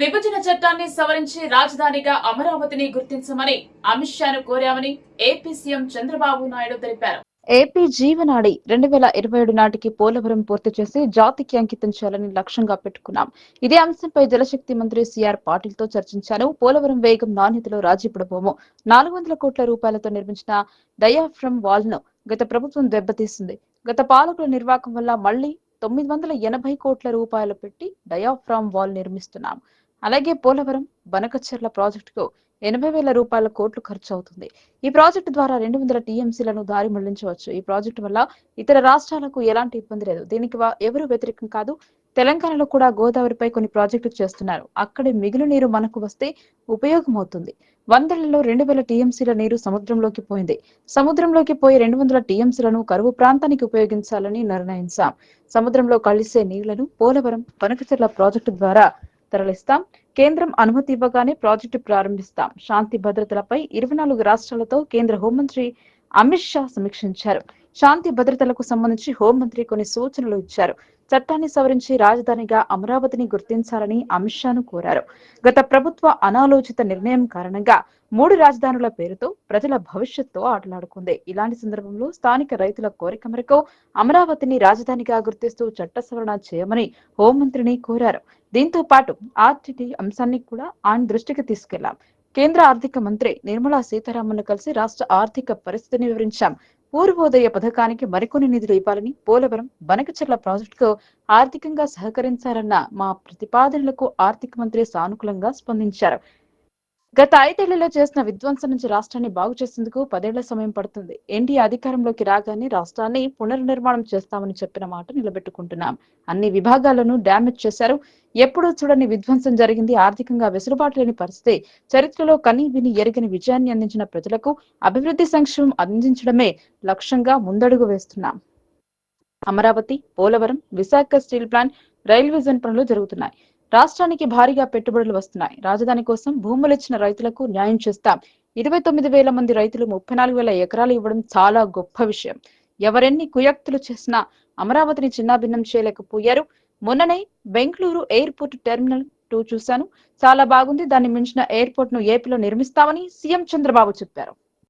విభజన చట్టాన్ని సవరించి రాజధానిగా అమరావతిని గుర్తించమని అమిత్ షాను కోరామని ఏపీ సీఎం చంద్రబాబు నాయుడు తెలిపారు. ఏపీ జీవనాడి రెండు వేల ఇరవై ఏడు నాటికి పోలవరం పూర్తి చేసి జాతికి అంకితం చేయాలని లక్ష్యంగా పెట్టుకున్నాం. ఇదే అంశంపై జలశక్తి మంత్రి సిఆర్ పాటిల్తో చర్చించాను పోలవరం వేగం నాణ్యతలో రాజీ పడబోము. నాలుగు వందల కోట్ల రూపాయలతో నిర్మించిన డయాఫ్రమ్ వాల్ను గత ప్రభుత్వం దెబ్బతీసింది. గత పాలకుల నిర్వాకం వల్ల మళ్ళీ తొమ్మిది వందల ఎనభై కోట్ల రూపాయలు పెట్టి డయాఫ్రామ్ వాల్ నిర్మిస్తున్నాం. అలాగే పోలవరం బనకచెర్ల ప్రాజెక్టుకు ఎనభై వేల రూపాయల కోట్లు ఖర్చు అవుతుంది. ఈ ప్రాజెక్టు ద్వారా రెండు వందల టీఎంసీలను దారి మళ్ళించవచ్చు. ఈ ప్రాజెక్టు వల్ల ఇతర రాష్ట్రాలకు ఎలాంటి ఇబ్బంది లేదు. దీనికి ఎవరు వ్యతిరేకం కాదు. తెలంగాణలో కూడా గోదావరిపై కొన్ని ప్రాజెక్టులు చేస్తున్నారు. అక్కడి మిగులు నీరు మనకు వస్తే ఉపయోగం అవుతుంది. వందలలో రెండు వేల టీఎంసీల నీరు సముద్రంలోకి పోయింది. సముద్రంలోకి పోయి రెండు వందల టీఎంసీలను కరువు ప్రాంతానికి ఉపయోగించాలని నిర్ణయించాం. సముద్రంలో కలిసే నీళ్ళను పోలవరం పనకచెర్ల ప్రాజెక్టు ద్వారా తరలిస్తాం కేంద్రం అనుమతి ఇవ్వగానే ప్రాజెక్టు ప్రారంభిస్తాం. శాంతి భద్రతలపై ఇరవై నాలుగు రాష్ట్రాలతో కేంద్ర హోంమంత్రి అమిత్ షా సమీక్షించారు. శాంతి భద్రతలకు సంబంధించి హోంమంత్రి కొన్ని సూచనలు ఇచ్చారు. చట్టాన్ని సవరించి రాజధానిగా అమరావతిని గుర్తించాలని అమిత్ షాను కోరారు. గత ప్రభుత్వ అనాలోచిత నిర్ణయం కారణంగా మూడు రాజధానుల పేరుతో ప్రజల భవిష్యత్తుతో ఆటలాడుకుంది. ఇలాంటి సందర్భంలో స్థానిక రైతుల కోరిక మేరకు అమరావతిని రాజధానిగా గుర్తిస్తూ చట్ట సవరణ చేయమని హోంమంత్రిని కోరారు. దీంతో పాటు ఆర్టీటీ అంశాన్ని కూడా ఆయన దృష్టికి తీసుకెళ్ళాం కేంద్ర ఆర్థిక మంత్రి నిర్మలా సీతారామన్ కలిసి రాష్ట్ర ఆర్థిక పరిస్థితిని వివరించాం. పూర్వోదయ పథకానికి మరికొన్ని నిధులు ఇవ్వాలని పోలవరం బనకచెర్ల ప్రాజెక్టుకు ఆర్థికంగా సహకరించాలన్న మా ప్రతిపాదనలకు ఆర్థిక మంత్రి సానుకూలంగా స్పందించారు. గత ఐదేళ్ళలో చేసిన విధ్వంసం నుంచి రాష్ట్రాన్ని బాగు చేసేందుకు పదేళ్ళ సమయం పడుతుంది. ఎన్డీఏ అధికారంలోకి రాగానే రాష్ట్రాన్ని పునర్నిర్మాణం చేస్తామని చెప్పిన మాట నిలబెట్టుకుంటున్నాం. అన్ని విభాగాలను డ్యామేజ్ చేశారు. ఎప్పుడూ చూడని విధ్వంసం జరిగింది. ఆర్థికంగా వెసులుబాటు లేని పరిస్థితి. చరిత్రలో కని విని ఎరగని విజయాన్ని అందించిన ప్రజలకు అభివృద్ధి సంక్షేమం అందించడమే లక్ష్యంగా ముందడుగు వేస్తున్నాం. Amaravati Polavaram Visakha steel plant railway zone పనులు జరుగుతున్నాయి. రాష్ట్రానికి భారీగా పెట్టుబడులు వస్తున్నాయి. రాజధాని కోసం భూములు ఇచ్చిన రైతులకు న్యాయం చేస్తాం. ఇరవై తొమ్మిది వేల మంది రైతులు ముప్పై నాలుగు వేల ఎకరాలు ఇవ్వడం చాలా గొప్ప విషయం. ఎవరెన్ని కుయక్తులు చేసినా అమరావతిని చిన్నాభిన్నం చేయలేకపోయారు. మొన్ననే బెంగళూరు ఎయిర్పోర్ట్ టెర్మినల్ టూ చూశాను. చాలా బాగుంది. దాన్ని మించిన ఎయిర్పోర్ట్ను ఏపీలో నిర్మిస్తామని సీఎం చంద్రబాబు చెప్పారు.